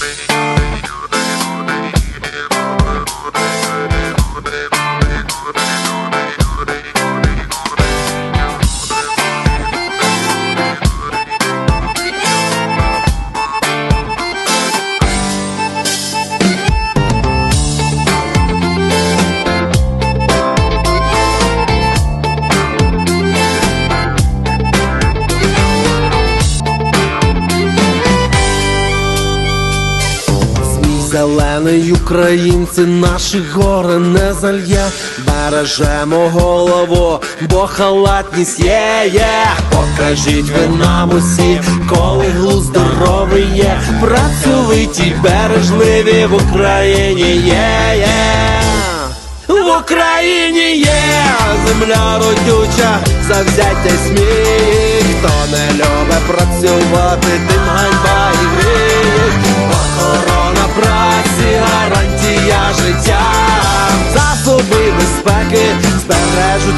baby. Зелений українці наші гори не зальє, бережемо голову, бо халатність є, є. Покажіть ви нам усі, коли глузд здоровий є, працьовиті, бережливі в Україні є, є. В Україні є земля родюча, завзяття сміх, хто не любить працювати, тим ганьба і гріх.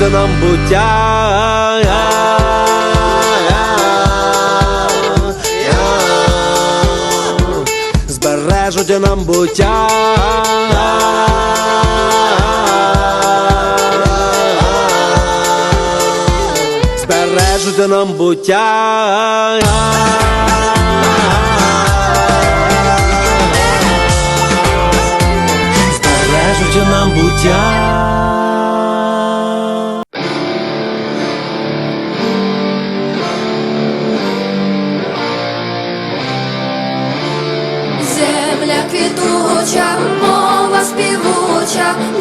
Збережуть нам буття. Збережуть нам буття. Збережуть нам буття.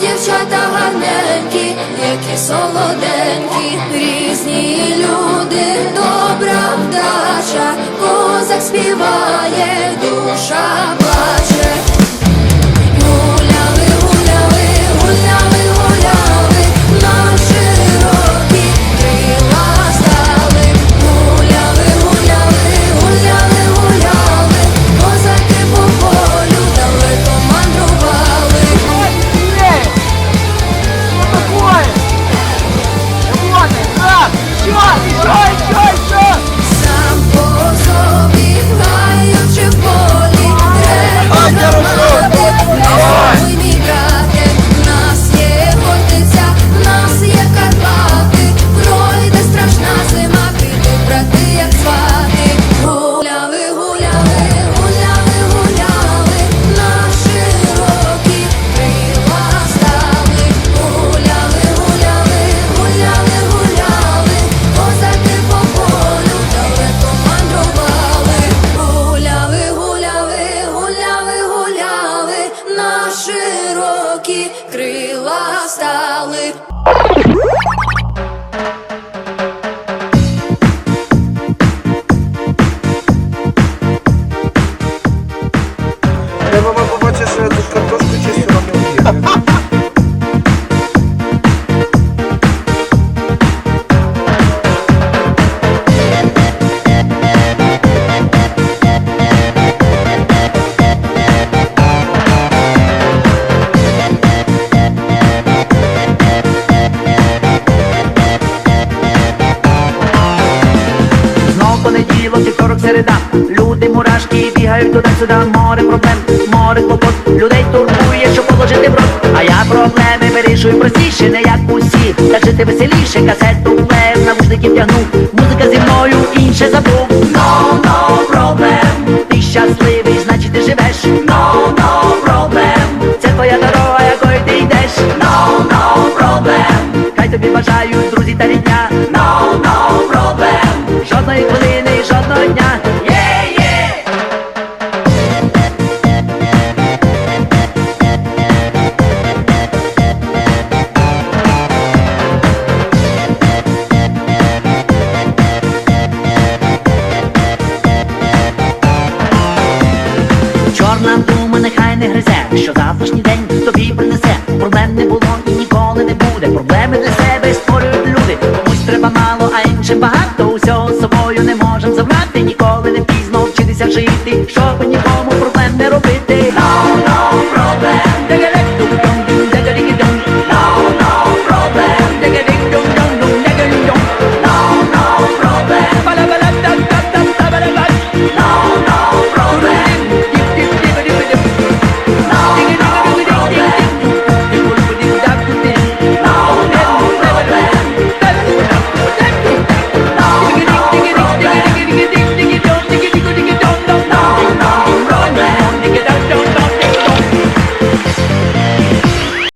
Дівчата гарненькі, які солоденькі, різні люди, добра вдача, козак співає, night. Середа. Люди мурашки бігають туди-сюди Море проблем, море клопот. Людей турбує, що положити в рот. А я проблеми вирішую простіше, не як усі. Так жити веселіше, касету плеєр навушників тягнув, музика зі мною Інше забув, що завтрашній день тобі принесе. Проблем не було і ніколи не буде. Проблеми для себе створюють люди. Комусь треба мало, а іншим багато. Усього з собою не можемо забрати. Ніколи не пізно вчитися жити, щоб нікому